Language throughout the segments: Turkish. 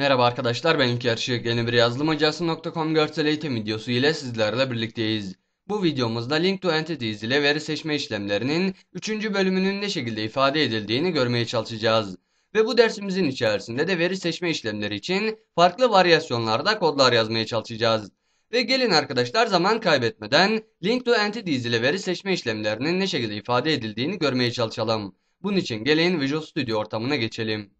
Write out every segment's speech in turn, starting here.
Merhaba arkadaşlar ben İlker Şık. Yeni bir yazılım hocası.com görsel eğitim videosu ile sizlerle birlikteyiz. Bu videomuzda Link to Entities ile veri seçme işlemlerinin 3. bölümünün ne şekilde ifade edildiğini görmeye çalışacağız. Ve bu dersimizin içerisinde de veri seçme işlemleri için farklı varyasyonlarda kodlar yazmaya çalışacağız. Ve gelin arkadaşlar zaman kaybetmeden Link to Entities ile veri seçme işlemlerinin ne şekilde ifade edildiğini görmeye çalışalım. Bunun için gelin Visual Studio ortamına geçelim.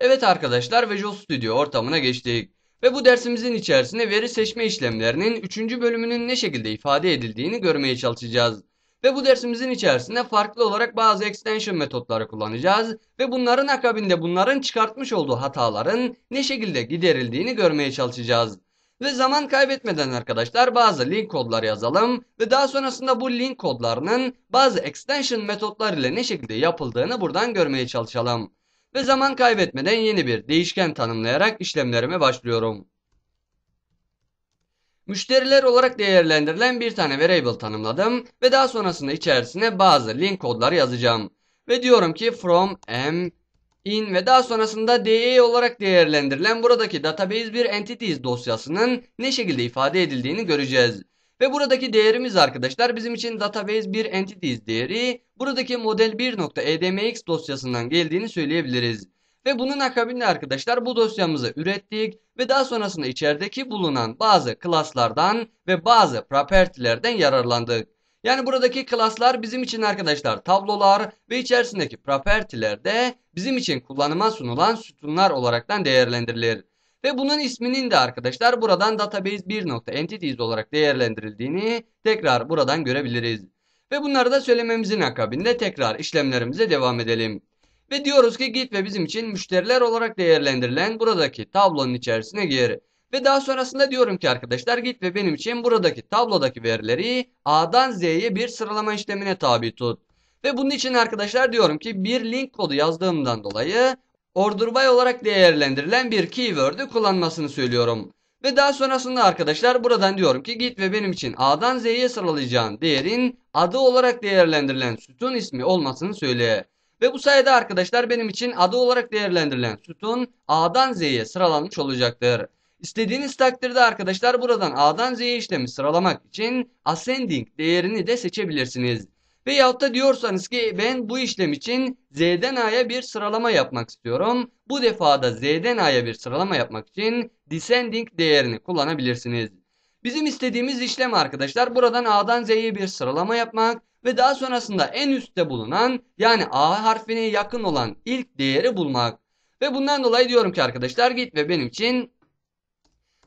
Evet arkadaşlar Visual Studio ortamına geçtik. Ve bu dersimizin içerisinde veri seçme işlemlerinin 3. bölümünün ne şekilde ifade edildiğini görmeye çalışacağız. Ve bu dersimizin içerisinde farklı olarak bazı extension metotları kullanacağız. Ve bunların akabinde bunların çıkartmış olduğu hataların ne şekilde giderildiğini görmeye çalışacağız. Ve zaman kaybetmeden arkadaşlar bazı link kodlar yazalım ve daha sonrasında bu link kodlarının bazı extension metotlar ile ne şekilde yapıldığını buradan görmeye çalışalım. Ve zaman kaybetmeden yeni bir değişken tanımlayarak işlemlerime başlıyorum. Müşteriler olarak değerlendirilen bir tane variable tanımladım ve daha sonrasında içerisine bazı link kodları yazacağım. Ve diyorum ki from m in ve daha sonrasında de olarak değerlendirilen buradaki database bir entities dosyasının ne şekilde ifade edildiğini göreceğiz. Ve buradaki değerimiz arkadaşlar bizim için database bir entities değeri buradaki model 1.edmx dosyasından geldiğini söyleyebiliriz. Ve bunun akabinde arkadaşlar bu dosyamızı ürettik ve daha sonrasında içerideki bulunan bazı klaslardan ve bazı property'lerden yararlandık. Yani buradaki klaslar bizim için arkadaşlar tablolar ve içerisindeki property'ler de bizim için kullanıma sunulan sütunlar olaraktan değerlendirilir. Ve bunun isminin de arkadaşlar buradan database 1.entities olarak değerlendirildiğini tekrar buradan görebiliriz. Ve bunları da söylememizin akabinde tekrar işlemlerimize devam edelim. Ve diyoruz ki git ve bizim için müşteriler olarak değerlendirilen buradaki tablonun içerisine gir. Ve daha sonrasında diyorum ki arkadaşlar git ve benim için buradaki tablodaki verileri A'dan Z'ye bir sıralama işlemine tabi tut. Ve bunun için arkadaşlar diyorum ki bir link kodu yazdığımdan dolayı order by olarak değerlendirilen bir keyword'ü kullanmasını söylüyorum. Ve daha sonrasında arkadaşlar buradan diyorum ki git ve benim için A'dan Z'ye sıralayacağın değerin adı olarak değerlendirilen sütun ismi olmasını söyle. Ve bu sayede arkadaşlar benim için adı olarak değerlendirilen sütun A'dan Z'ye sıralanmış olacaktır. İstediğiniz takdirde arkadaşlar buradan A'dan Z'ye işlemi sıralamak için ascending değerini de seçebilirsiniz. Veyahut da diyorsanız ki ben bu işlem için Z'den A'ya bir sıralama yapmak istiyorum. Bu defa da Z'den A'ya bir sıralama yapmak için descending değerini kullanabilirsiniz. Bizim istediğimiz işlem arkadaşlar buradan A'dan Z'ye bir sıralama yapmak ve daha sonrasında en üstte bulunan yani A harfine yakın olan ilk değeri bulmak. Ve bundan dolayı diyorum ki arkadaşlar git ve benim için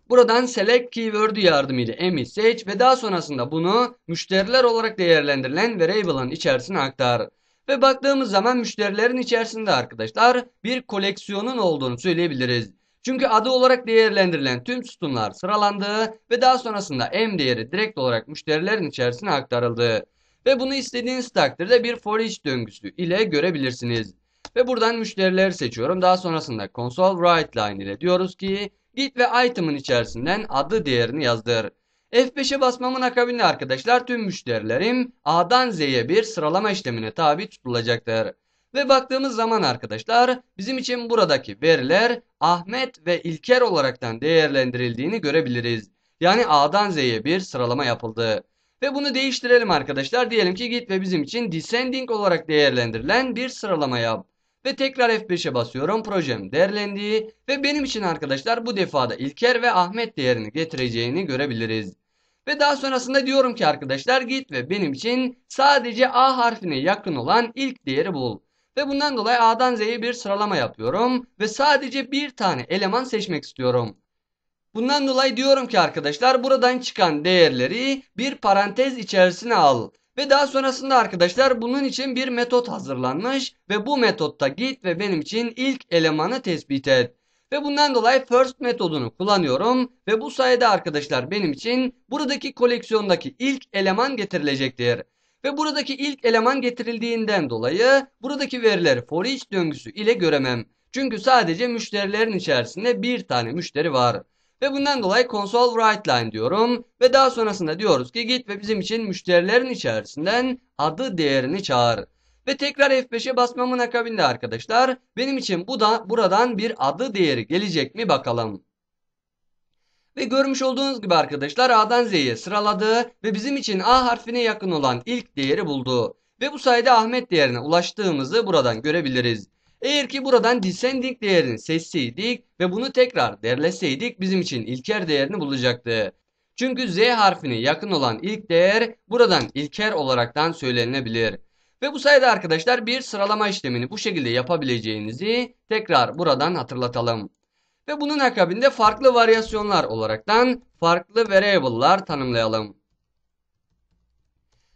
buradan select keyword'ü yardımıyla em'i seç ve daha sonrasında bunu müşteriler olarak değerlendirilen variable'ın içerisine aktar. Ve baktığımız zaman müşterilerin içerisinde arkadaşlar bir koleksiyonun olduğunu söyleyebiliriz. Çünkü adı olarak değerlendirilen tüm sütunlar sıralandı ve daha sonrasında M değeri direkt olarak müşterilerin içerisine aktarıldı. Ve bunu istediğiniz takdirde bir for each döngüsü ile görebilirsiniz. Ve buradan müşterileri seçiyorum. Daha sonrasında console write line ile diyoruz ki git ve item'ın içerisinden adı değerini yazdır. F5'e basmamın akabinde arkadaşlar tüm müşterilerim A'dan Z'ye bir sıralama işlemine tabi tutulacaktır. Ve baktığımız zaman arkadaşlar bizim için buradaki veriler Ahmet ve İlker olaraktan değerlendirildiğini görebiliriz. Yani A'dan Z'ye bir sıralama yapıldı. Ve bunu değiştirelim arkadaşlar. Diyelim ki git ve bizim için descending olarak değerlendirilen bir sıralama yap. Ve tekrar F5'e basıyorum. Projem değerlendi. Ve benim için arkadaşlar bu defada İlker ve Ahmet değerini getireceğini görebiliriz. Ve daha sonrasında diyorum ki arkadaşlar git ve benim için sadece A harfine yakın olan ilk değeri bul. Ve bundan dolayı A'dan Z'ye bir sıralama yapıyorum. Ve sadece bir tane eleman seçmek istiyorum. Bundan dolayı diyorum ki arkadaşlar buradan çıkan değerleri bir parantez içerisine al. Ve daha sonrasında arkadaşlar bunun için bir metot hazırlanmış ve bu metotta git ve benim için ilk elemanı tespit et. Ve bundan dolayı first metodunu kullanıyorum ve bu sayede arkadaşlar benim için buradaki koleksiyondaki ilk eleman getirilecektir. Ve buradaki ilk eleman getirildiğinden dolayı buradaki verileri for each döngüsü ile göremem. Çünkü sadece müşterilerin içerisinde bir tane müşteri var. Ve bundan dolayı console write line diyorum. Ve daha sonrasında diyoruz ki git ve bizim için müşterilerin içerisinden adı değerini çağır. Ve tekrar F5'e basmamın akabinde arkadaşlar benim için bu da buradan bir adı değeri gelecek mi bakalım. Ve görmüş olduğunuz gibi arkadaşlar A'dan Z'ye sıraladı ve bizim için A harfine yakın olan ilk değeri buldu. Ve bu sayede Ahmet değerine ulaştığımızı buradan görebiliriz. Eğer ki buradan descending değerini seçseydik ve bunu tekrar derleseydik bizim için ilker değerini bulacaktı. Çünkü Z harfine yakın olan ilk değer buradan ilker olaraktan söylenilebilir. Ve bu sayede arkadaşlar bir sıralama işlemini bu şekilde yapabileceğinizi tekrar buradan hatırlatalım. Ve bunun akabinde farklı varyasyonlar olaraktan farklı variable'lar tanımlayalım.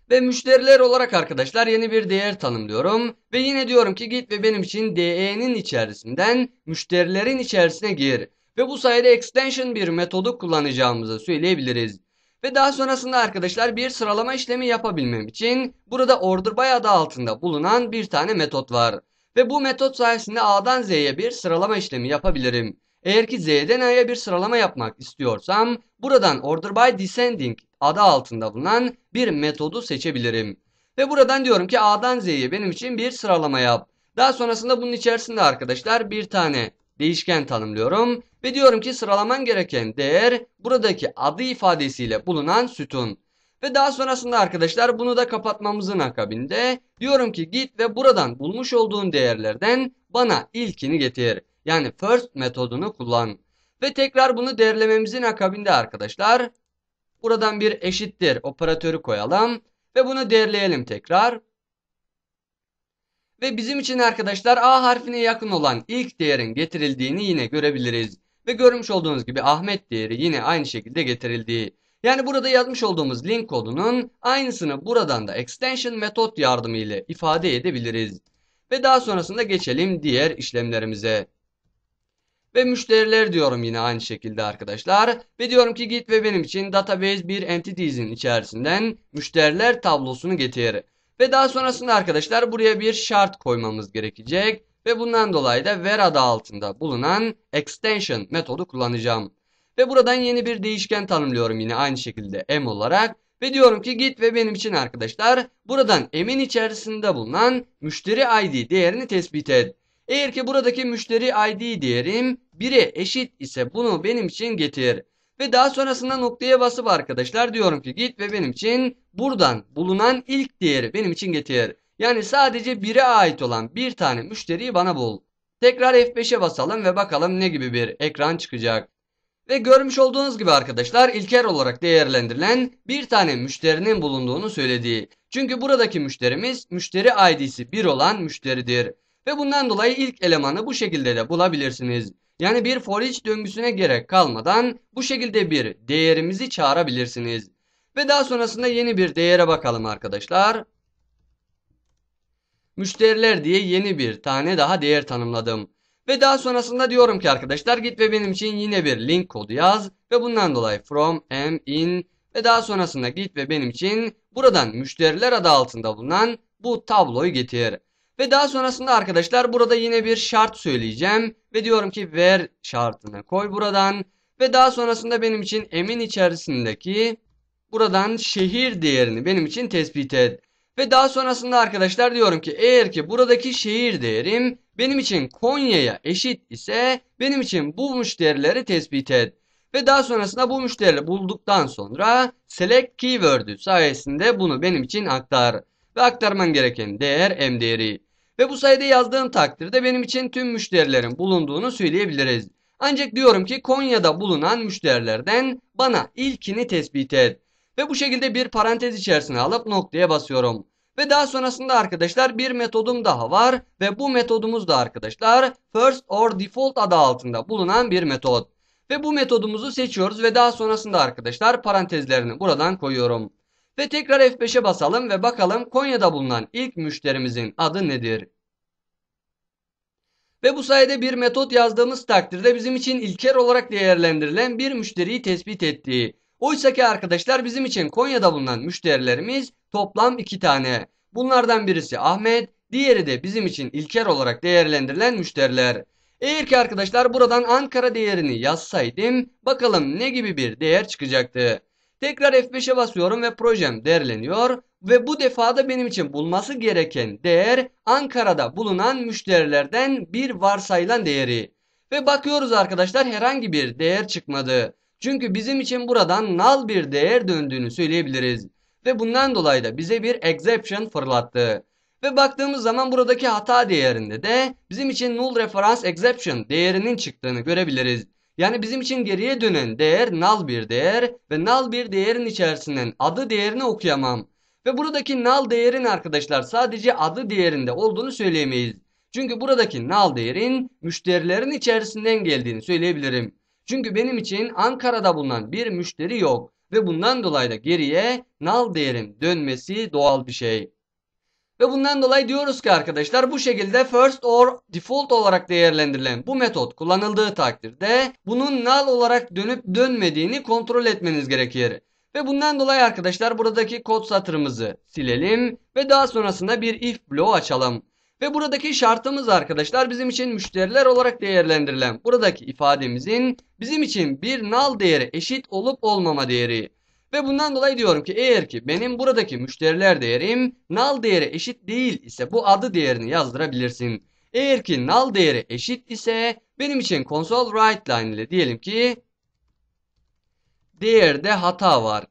Ve müşteriler olarak arkadaşlar yeni bir değer tanımlıyorum. Ve yine diyorum ki git ve benim için DE'nin içerisinden müşterilerin içerisine gir. Ve bu sayede extension bir metodu kullanacağımızı söyleyebiliriz. Ve daha sonrasında arkadaşlar bir sıralama işlemi yapabilmem için burada order by adı altında bulunan bir tane metot var. Ve bu metot sayesinde A'dan Z'ye bir sıralama işlemi yapabilirim. Eğer ki Z'den A'ya bir sıralama yapmak istiyorsam buradan order by descending adı altında bulunan bir metodu seçebilirim. Ve buradan diyorum ki A'dan Z'ye benim için bir sıralama yap. Daha sonrasında bunun içerisinde arkadaşlar bir tane değişken tanımlıyorum. Ve diyorum ki sıralaman gereken değer buradaki adı ifadesiyle bulunan sütun. Ve daha sonrasında arkadaşlar bunu da kapatmamızın akabinde diyorum ki git ve buradan bulmuş olduğun değerlerden bana ilkini getir. Yani first metodunu kullan. Ve tekrar bunu değerlememizin akabinde arkadaşlar buradan bir eşittir operatörü koyalım. Ve bunu değerleyelim tekrar. Ve bizim için arkadaşlar A harfine yakın olan ilk değerin getirildiğini yine görebiliriz. Ve görmüş olduğunuz gibi Ahmet değeri yine aynı şekilde getirildi. Yani burada yazmış olduğumuz link kodunun aynısını buradan da extension metot yardımıyla ifade edebiliriz. Ve daha sonrasında geçelim diğer işlemlerimize. Ve müşteriler diyorum yine aynı şekilde arkadaşlar. Ve diyorum ki git ve benim için database bir entities'in içerisinden müşteriler tablosunu getir. Ve daha sonrasında arkadaşlar buraya bir şart koymamız gerekecek. Ve bundan dolayı da ver adı altında bulunan extension metodu kullanacağım. Ve buradan yeni bir değişken tanımlıyorum yine aynı şekilde m olarak. Ve diyorum ki git ve benim için arkadaşlar buradan m'in içerisinde bulunan müşteri id değerini tespit et. Eğer ki buradaki müşteri id değerim 1'e eşit ise bunu benim için getir. Ve daha sonrasında noktaya basıp arkadaşlar diyorum ki git ve benim için buradan bulunan ilk değeri benim için getir. Yani sadece 1'e ait olan bir tane müşteriyi bana bul. Tekrar F5'e basalım ve bakalım ne gibi bir ekran çıkacak. Ve görmüş olduğunuz gibi arkadaşlar ilker olarak değerlendirilen bir tane müşterinin bulunduğunu söyledi. Çünkü buradaki müşterimiz müşteri ID'si 1 olan müşteridir. Ve bundan dolayı ilk elemanı bu şekilde de bulabilirsiniz. Yani bir for each döngüsüne gerek kalmadan bu şekilde bir değerimizi çağırabilirsiniz. Ve daha sonrasında yeni bir değere bakalım arkadaşlar. Müşteriler diye yeni bir tane daha değer tanımladım. Ve daha sonrasında diyorum ki arkadaşlar git ve benim için yine bir link kodu yaz. Ve bundan dolayı from, m, in ve daha sonrasında git ve benim için buradan müşteriler adı altında bulunan bu tabloyu getir. Ve daha sonrasında arkadaşlar burada yine bir şart söyleyeceğim. Ve diyorum ki ver şartını koy buradan. Ve daha sonrasında benim için emin içerisindeki buradan şehir değerini benim için tespit et. Ve daha sonrasında arkadaşlar diyorum ki eğer ki buradaki şehir değerim benim için Konya'ya eşit ise benim için bu müşterileri tespit et. Ve daha sonrasında bu müşterileri bulduktan sonra select keyword'ü sayesinde bunu benim için aktar. Ve aktarman gereken değer m değeri. Ve bu sayede yazdığım takdirde benim için tüm müşterilerin bulunduğunu söyleyebiliriz. Ancak diyorum ki Konya'da bulunan müşterilerden bana ilkini tespit et. Ve bu şekilde bir parantez içerisine alıp noktaya basıyorum. Ve daha sonrasında arkadaşlar bir metodum daha var. Ve bu metodumuz da arkadaşlar first or default adı altında bulunan bir metot. Ve bu metodumuzu seçiyoruz ve daha sonrasında arkadaşlar parantezlerini buradan koyuyorum. Ve tekrar F5'e basalım ve bakalım Konya'da bulunan ilk müşterimizin adı nedir? Ve bu sayede bir metot yazdığımız takdirde bizim için ilker olarak değerlendirilen bir müşteriyi tespit ettiği. Oysa ki arkadaşlar bizim için Konya'da bulunan müşterilerimiz toplam iki tane. Bunlardan birisi Ahmet, diğeri de bizim için ilker olarak değerlendirilen müşteriler. Eğer ki arkadaşlar buradan Ankara değerini yazsaydım bakalım ne gibi bir değer çıkacaktı. Tekrar F5'e basıyorum ve projem değerleniyor. Ve bu defada benim için bulması gereken değer Ankara'da bulunan müşterilerden bir varsayılan değeri. Ve bakıyoruz arkadaşlar herhangi bir değer çıkmadı. Çünkü bizim için buradan null bir değer döndüğünü söyleyebiliriz. Ve bundan dolayı da bize bir exception fırlattı. Ve baktığımız zaman buradaki hata değerinde de bizim için null reference exception değerinin çıktığını görebiliriz. Yani bizim için geriye dönen değer null bir değer ve null bir değerin içerisinden adı değerini okuyamam. Ve buradaki null değerin arkadaşlar sadece adı değerinde olduğunu söyleyemeyiz. Çünkü buradaki null değerin müşterilerin içerisinden geldiğini söyleyebilirim. Çünkü benim için Ankara'da bulunan bir müşteri yok ve bundan dolayı da geriye null değerin dönmesi doğal bir şey. Ve bundan dolayı diyoruz ki arkadaşlar bu şekilde first or default olarak değerlendirilen bu metot kullanıldığı takdirde bunun null olarak dönüp dönmediğini kontrol etmeniz gerekir. Ve bundan dolayı arkadaşlar buradaki kod satırımızı silelim ve daha sonrasında bir if bloğu açalım. Ve buradaki şartımız arkadaşlar bizim için müşteriler olarak değerlendirilen buradaki ifademizin bizim için bir null değeri eşit olup olmama değeri. Ve bundan dolayı diyorum ki eğer ki benim buradaki müşteriler değerim null değeri eşit değil ise bu adı değerini yazdırabilirsin. Eğer ki null değeri eşit ise benim için console write line ile diyelim ki değerde hata var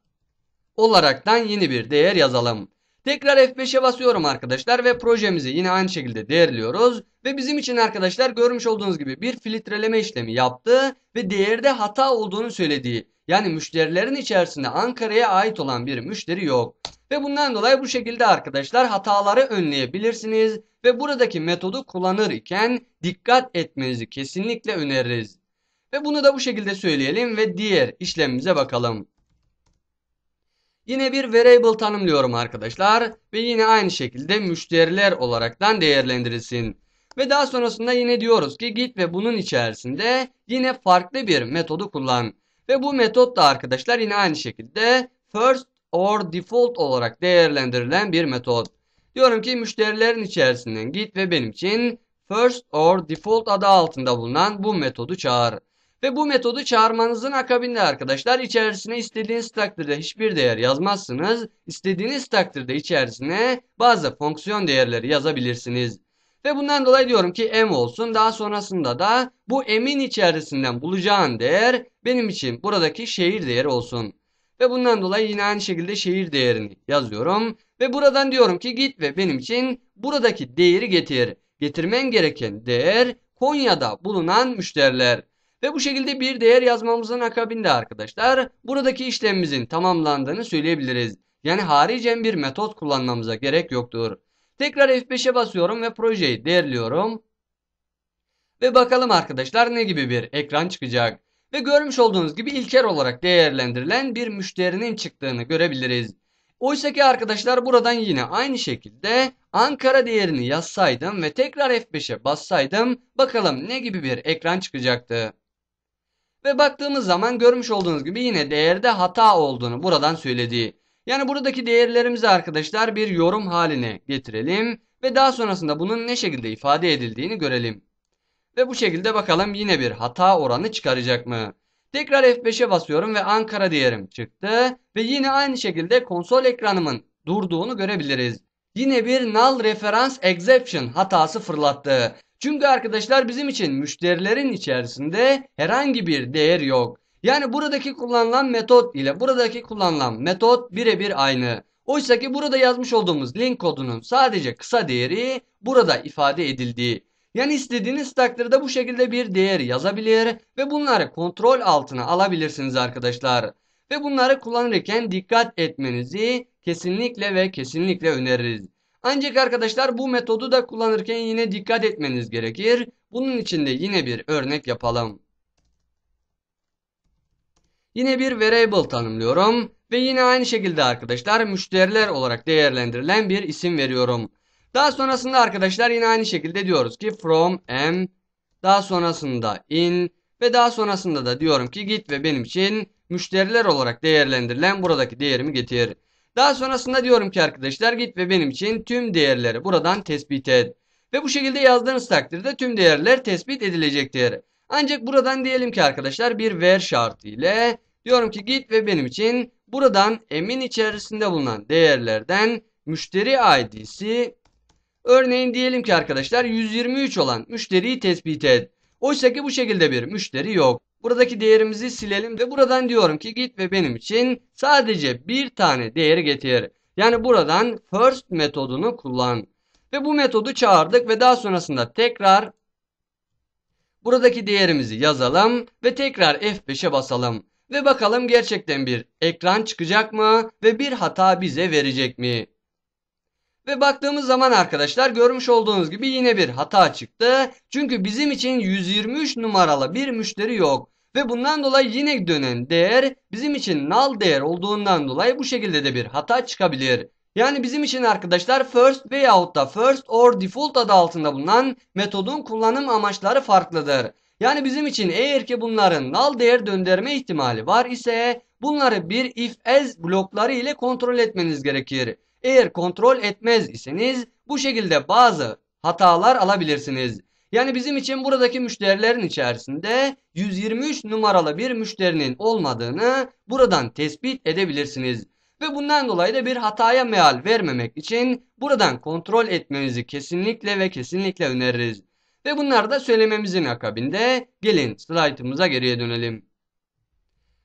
olaraktan yeni bir değer yazalım. Tekrar F5'e basıyorum arkadaşlar ve projemizi yine aynı şekilde değerliyoruz. Ve bizim için arkadaşlar görmüş olduğunuz gibi bir filtreleme işlemi yaptı ve değerde hata olduğunu söylediği yani müşterilerin içerisinde Ankara'ya ait olan bir müşteri yok. Ve bundan dolayı bu şekilde arkadaşlar hataları önleyebilirsiniz ve buradaki metodu kullanır iken dikkat etmenizi kesinlikle öneririz. Ve bunu da bu şekilde söyleyelim ve diğer işlemimize bakalım. Yine bir variable tanımlıyorum arkadaşlar ve yine aynı şekilde müşteriler olaraktan değerlendirilsin. Ve daha sonrasında yine diyoruz ki git ve bunun içerisinde yine farklı bir metodu kullan. Ve bu metot da arkadaşlar yine aynı şekilde first or default olarak değerlendirilen bir metot. Diyorum ki müşterilerin içerisinden git ve benim için first or default adı altında bulunan bu metodu çağır. Ve bu metodu çağırmanızın akabinde arkadaşlar içerisine istediğiniz takdirde hiçbir değer yazmazsınız. İstediğiniz takdirde içerisine bazı fonksiyon değerleri yazabilirsiniz. Ve bundan dolayı diyorum ki m olsun. Daha sonrasında da bu m'in içerisinden bulacağın değer benim için buradaki şehir değeri olsun. Ve bundan dolayı yine aynı şekilde şehir değerini yazıyorum. Ve buradan diyorum ki git ve benim için buradaki değeri getir. Getirmen gereken değer Konya'da bulunan müşteriler. Ve bu şekilde bir değer yazmamızın akabinde arkadaşlar buradaki işlemimizin tamamlandığını söyleyebiliriz. Yani haricen bir metot kullanmamıza gerek yoktur. Tekrar F5'e basıyorum ve projeyi değerliyorum. Ve bakalım arkadaşlar ne gibi bir ekran çıkacak. Ve görmüş olduğunuz gibi ilker olarak değerlendirilen bir müşterinin çıktığını görebiliriz. Oysa ki arkadaşlar buradan yine aynı şekilde Ankara değerini yazsaydım ve tekrar F5'e bassaydım bakalım ne gibi bir ekran çıkacaktı. Ve baktığımız zaman görmüş olduğunuz gibi yine değerde hata olduğunu buradan söyledi. Yani buradaki değerlerimizi arkadaşlar bir yorum haline getirelim ve daha sonrasında bunun ne şekilde ifade edildiğini görelim. Ve bu şekilde bakalım yine bir hata oranı çıkaracak mı? Tekrar F5'e basıyorum ve Ankara değerim çıktı ve yine aynı şekilde konsol ekranımın durduğunu görebiliriz. Yine bir null reference exception hatası fırlattı. Çünkü arkadaşlar bizim için müşterilerin içerisinde herhangi bir değer yok. Yani buradaki kullanılan metot ile buradaki kullanılan metot birebir aynı. Oysa ki burada yazmış olduğumuz link kodunun sadece kısa değeri burada ifade edildiği. Yani istediğiniz takdirde bu şekilde bir değer yazabilir ve bunları kontrol altına alabilirsiniz arkadaşlar. Ve bunları kullanırken dikkat etmenizi kesinlikle ve kesinlikle öneririz. Ancak arkadaşlar bu metodu da kullanırken yine dikkat etmeniz gerekir. Bunun için de yine bir örnek yapalım. Yine bir variable tanımlıyorum ve yine aynı şekilde arkadaşlar müşteriler olarak değerlendirilen bir isim veriyorum. Daha sonrasında arkadaşlar yine aynı şekilde diyoruz ki from m daha sonrasında in ve daha sonrasında da diyorum ki git ve benim için müşteriler olarak değerlendirilen buradaki değerimi getir. Daha sonrasında diyorum ki arkadaşlar git ve benim için tüm değerleri buradan tespit et. Ve bu şekilde yazdığınız takdirde tüm değerler tespit edilecektir. Ancak buradan diyelim ki arkadaşlar bir ver şartı ile diyorum ki git ve benim için buradan M'in içerisinde bulunan değerlerden müşteri ID'si örneğin diyelim ki arkadaşlar 123 olan müşteriyi tespit et. Oysa ki bu şekilde bir müşteri yok. Buradaki değerimizi silelim ve buradan diyorum ki git ve benim için sadece bir tane değeri getir. Yani buradan first metodunu kullan. Ve bu metodu çağırdık ve daha sonrasında tekrar buradaki değerimizi yazalım ve tekrar F5'e basalım. Ve bakalım gerçekten bir ekran çıkacak mı ve bir hata bize verecek mi? Ve baktığımız zaman arkadaşlar görmüş olduğunuz gibi yine bir hata çıktı. Çünkü bizim için 123 numaralı bir müşteri yok. Ve bundan dolayı yine dönen değer bizim için null değer olduğundan dolayı bu şekilde de bir hata çıkabilir. Yani bizim için arkadaşlar first veyahut da first or default adı altında bulunan metodun kullanım amaçları farklıdır. Yani bizim için eğer ki bunların null değer döndürme ihtimali var ise bunları bir if as blokları ile kontrol etmeniz gerekir. Eğer kontrol etmez iseniz bu şekilde bazı hatalar alabilirsiniz. Yani bizim için buradaki müşterilerin içerisinde 123 numaralı bir müşterinin olmadığını buradan tespit edebilirsiniz. Ve bundan dolayı da bir hataya meal vermemek için buradan kontrol etmenizi kesinlikle ve kesinlikle öneririz. Ve bunları da söylememizin akabinde gelin slaytımıza geriye dönelim.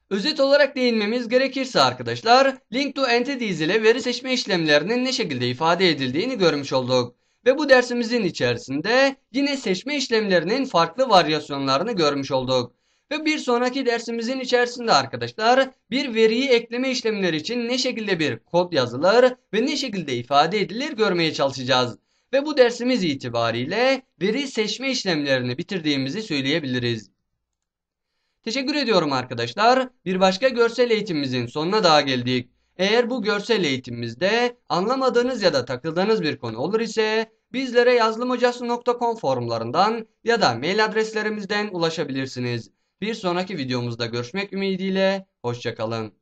Özet olarak değinmemiz gerekirse arkadaşlar, link to entities ile veri seçme işlemlerinin ne şekilde ifade edildiğini görmüş olduk. Ve bu dersimizin içerisinde yine seçme işlemlerinin farklı varyasyonlarını görmüş olduk. Ve bir sonraki dersimizin içerisinde arkadaşlar bir veriyi ekleme işlemleri için ne şekilde bir kod yazılır ve ne şekilde ifade edilir görmeye çalışacağız. Ve bu dersimiz itibariyle veri seçme işlemlerini bitirdiğimizi söyleyebiliriz. Teşekkür ediyorum arkadaşlar. Bir başka görsel eğitimimizin sonuna daha geldik. Eğer bu görsel eğitimimizde anlamadığınız ya da takıldığınız bir konu olur ise bizlere yazılımhocası.com forumlarından ya da mail adreslerimizden ulaşabilirsiniz. Bir sonraki videomuzda görüşmek ümidiyle, hoşçakalın.